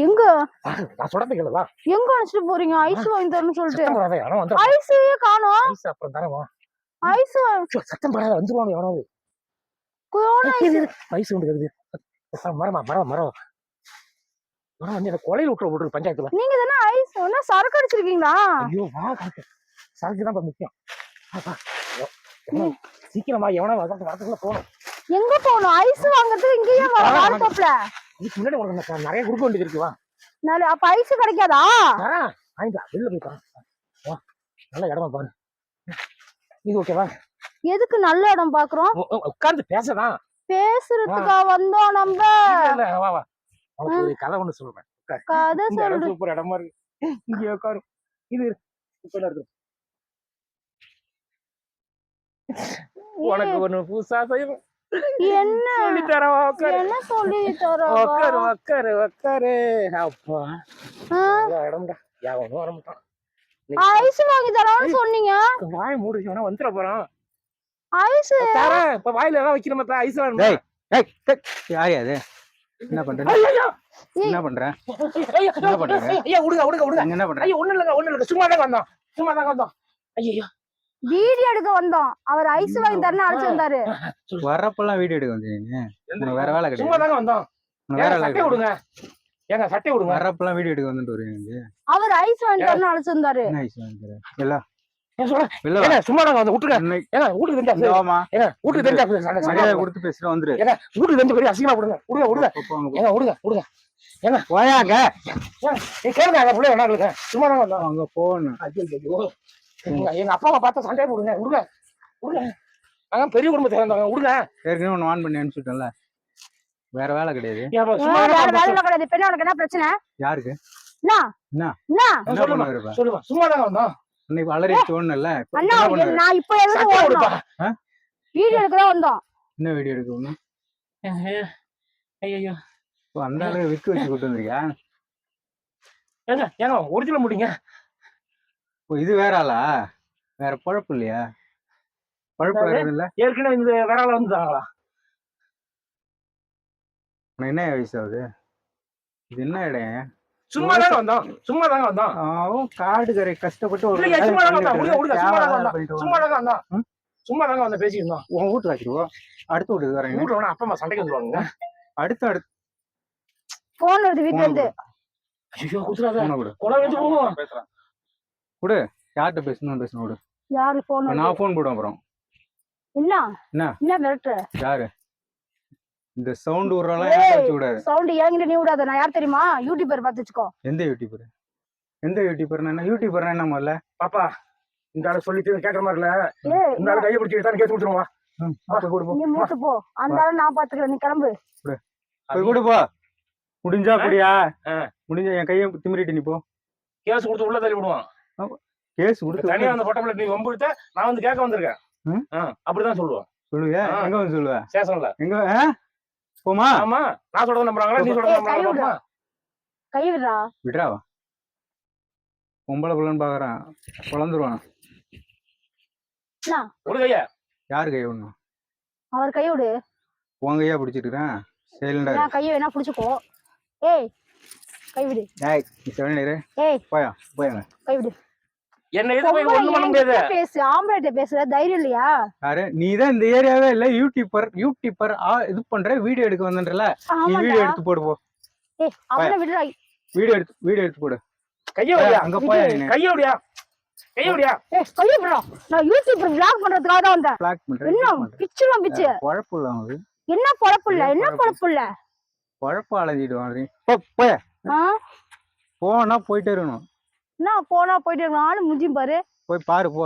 எங்க நான் சொல்றது கேளு வா எங்க அழைச்சிட்டு போறீங்க ஐஸ் வாங்கி தரணும்னு சொல்லிட்டு போடாத எவனோ வந்து ஐஸையே காணோம் ஐஸ் அப்புறம் வா ஐஸ் சத்தம் போடாத வந்துருவாங்க எவனாவது ஐஸ் உண்டு கருது மரமா மரம் மரம் மரம் வந்து எனக்கு கொலையில் விட்டுரு பஞ்சாயத்துல நீங்க தானே ஐஸ் என்ன சரக்கு அடிச்சிருக்கீங்களா ஐயோ வா சரக்கு தான் முக்கியம் சீக்கிரமா எவனா வரதுக்கு வரதுக்குள்ள போகணும் எங்க போகணும் ஐஸ் வாங்குறதுக்கு இங்கேயே வர வால்டோப்ல இதுக்கு முன்னாடி உனக்கு நான் நிறைய கொடுக்க வேண்டியது இருக்கு வா. நாளை அப்ப ஐஸ் கிடைக்காதா? வாங்கிக்கலாம் வெளில போய் பாரு. நல்ல இடமா பாரு. இது ஓகேவா எதுக்கு நல்ல இடம் பாக்குறோம்? உட்கார்ந்து பேசதான் பேசுறதுக்கா வந்தோம் நம்ம. வா வா. உனக்கு ஒரு கதை ஒண்ணு சொல்றேன். கதை சொல்லு. சூப்பர் இடமா இருக்கு. இங்க உட்காரு. இது சூப்பரா இருக்கு உனக்கு ஒண்ணு புதுசா செய்யணும். என்ன? சொல்லி தரவா உட்காரு என்ன சொல்லி தர உட்காரு உட்காரு உட்காரு அப்பா நல்ல இடம்டா யாவனும் வர மாட்டான். ஐஸ் வாங்கி தரோம்னு சொன்னீங்க? வாய் மூடு வேணா வந்துட போறான். ஐஸ்? தரேன். இப்ப வாயில ஏதாவது வைக்கிற மாதிரி ஐஸ் வேணுமா? டேய் ஏய் டேய், யார் அது? என்ன பண்ற? ஐயோ, ஐயோ, என்ன பண்ற? ஐயோ, என்ன விடுங்க விடுங்க விடுங்க என்ன பண்ற? ஐயோ ஒண்ணு இல்லைங்க ஒண்ணு இல்லைங்க. சும்மா தாங்க வந்தோம். சும்மா தாங்க வந்தோம். ஐயோ வீடியோ எடுக்க வந்தோம். அவர் ஐஸ் வாங்கி தரணும் அழைச்சு வந்தாரு. வரப்பெல்லாம் வீடியோ எடுக்க வந்தீங்க. வேற வேலை சும்மா கிடையாது வந்தோம். வேற ஏங்க, வேலை சட்டை விடுங்க. ஏங்க சட்டை விடுங்க. வரப்பெல்லாம் வீடியோ எடுக்க வந்துட்டு வருவீங்க அவர் ஐஸ் வாங்கி தரணும் அழைச்சு வந்தாரு. ஐஸ் ஏன் சொல்றேன் இல்ல. ஏங்க சும்மா வந்து விட்டுருங்க. ஏங்க வீட்டுக்கு தெரிஞ்சா ஏங்க வீட்டுக்கு தெரிஞ்சா போடுங்க. கொடுத்து பேசுற வந்துரு. ஏங்க வீட்டுக்கு தெரிஞ்ச பெரிய அசிங்கமா விடுங்க. விடுங்க விடுங்க. ஏங்க விடுங்க விடுங்க. போயாங்க. நீ கேளுங்க அந்த பிள்ளை வேணா கேளுங்க சும்மா வந்தோம். அங்க. எங்க அப்பாவை பார்த்தா சண்டையை போடுங்க. விடுங்க விடுங்க அதான் பெரிய குடும்பத்தை சேர்ந்தவங்க விடுங்க ஏற்கனவே ஒன்று ஆன் பண்ணி அனுப்பிச்சுட்டேன்ல. வேற வேலை கிடையாது. வேற வேலையில கிடையாது. இப்ப என்ன உனக்கு என்ன பிரச்சனை? யாருக்கு? சொல்லுமா. சும்மா தாங்க வந்தோம். தோணுல அண்ணா என்ன பண்ணுவ நான் இப்ப ஓடணும்? விடுப்பா வீடியோ எடுக்க தான் வந்தோம். என்ன வீடியோ எடுக்க ஒண்ணு ஐயோ ஓ, அந்த அளவுக்கு விக்கு வச்சு கூட்டு வந்திருக்கியா? ஏங்க ஏங்க ஒரிஜினல் முடிங்க. ஓ இது வேற ஆளா? வேற பழப்பு இல்லையா? பழப்பு வேற இல்ல? ஏற்கனவே இந்த வேற ஆள வந்துட்டாங்களா என்ன வயசு ஆகுது? இது என்ன இடம்? சும்மா தாங்க வந்தோம். சும்மா தாங்க வந்தோம். அவன் காடு கரை கஷ்டப்பட்டு ஒரு சும்மா தாங்க வந்தோம். சும்மா தாங்க வந்தோம். சும்மா வந்தான். தாங்க வந்து பேசிட்டு இருந்தோம் உன் வீட்டுல வச்சிருவோம் அடுத்த வீட்டுக்கு வரேன் வீட்டுல வேணா அப்பா அம்மா சண்டைக்கு வந்துருவாங்க அடுத்து அடுத்து. போன் வருது வீட்டுல இருந்து. ஐயோ குத்துறாத. போன கொடு. கொலை வந்து போவோம். பேசுறேன். கொடு யார்கிட்ட பேசணும் பேசணும் கொடு யாரு போன் நான் ஃபோன் போடுவேன் அப்புறம் என்ன? என்ன? என்ன மிரட்டுற? யாரு? இந்த சவுண்ட் விடுறலாம் விடாது. சவுண்ட் என்கிட்ட நீ விடாத. நான் யார் தெரியுமா? யூடியூபர் பார்த்து வச்சுக்கோ. எந்த யூடியூபர் எந்த யூடியூபர் என்ன? யூடியூபர் என்ன முதல்ல? பாப்பா இந்த ஆளு சொல்லிட்டு கேட்கற மாதிரி இல்ல. இந்த ஆளு கையை பிடிச்சி தான் கேஸ் கொடுத்துருவா. நீ மூட்டு போ. அந்த ஆளு நான் பாத்துக்கிறேன் நீ கிளம்பு. போய் கொடு போ. முடிஞ்சா அப்படியா. முடிஞ்சா என் கையை திமிரிட்டு நீ போ. கேஸ் கொடுத்து உள்ள தள்ளி விடுவான். கேஸ் கொடுத்து தனியா அந்த பட்டம்ல நீ வம்பு இழுத்த, நான் வந்து கேட்க வந்திருக்கேன். அப்படிதான் சொல்லுவான். சொல்லுவியா. எங்க வந்து சொல்லுவ? சேஷன்ல. எங்க? போமா ஆமா நான் சொல்றது நம்புறாங்களா நீ சொல்றது ஏய், கை விடு. நம்புறாங்களா கை விடுறா விட்றா பொம்பளை பிள்ளைன்னு பாக்குறான். குழந்துருவான் ஒரு கையா. யாரு கை ஒண்ணும் அவர் கை விடு. உன் கையா பிடிச்சிட்டு இருக்கிறேன் சைலண்டா நான் கையை வேணா புடிச்சுக்கோ. ஏய் கை விடு. ஏய் நீ செவன் இரு. ஏய் போயா போயாங்க கை விடு. என்ன எது போய் ஒண்ணும் பண்ண முடியாது? பேசு ஆம்பளைட்ட பேசுற தைரியம் இல்லையா? யாரு? நீ தான் இந்த ஏரியாவே இல்ல யூடியூபர் யூடியூபர் இது பண்ற வீடியோ எடுக்க வந்தன்றல. நீ வீடியோ எடுத்து போடு போ. ஏய் அவனை விடுறா வீடியோ எடுத்து வீடியோ எடுத்து போடு. கையை ஏய், விடியா அங்க போயா நீ கையை விடியா கையை விடியா ஏய் கையை விடுறா நான் யூடியூபர் vlog பண்றதுக்காக தான் வந்தேன். பிளாக் பண்றேன் என்ன பிச்சுருவான் பிச்சு. குழப்பு இல்ல என்ன பொழப்பு இல்ல என்ன பொழப்பு? பொழப்பு இல்ல குழப்பம் அலைஞ்சிடுவான் போய? போனா போயிட்டே இருக்கணும். என்ன போனா போயிட்டு இருக்கணும். ஆளு முஞ்சி பாரு. போய் பாரு போ.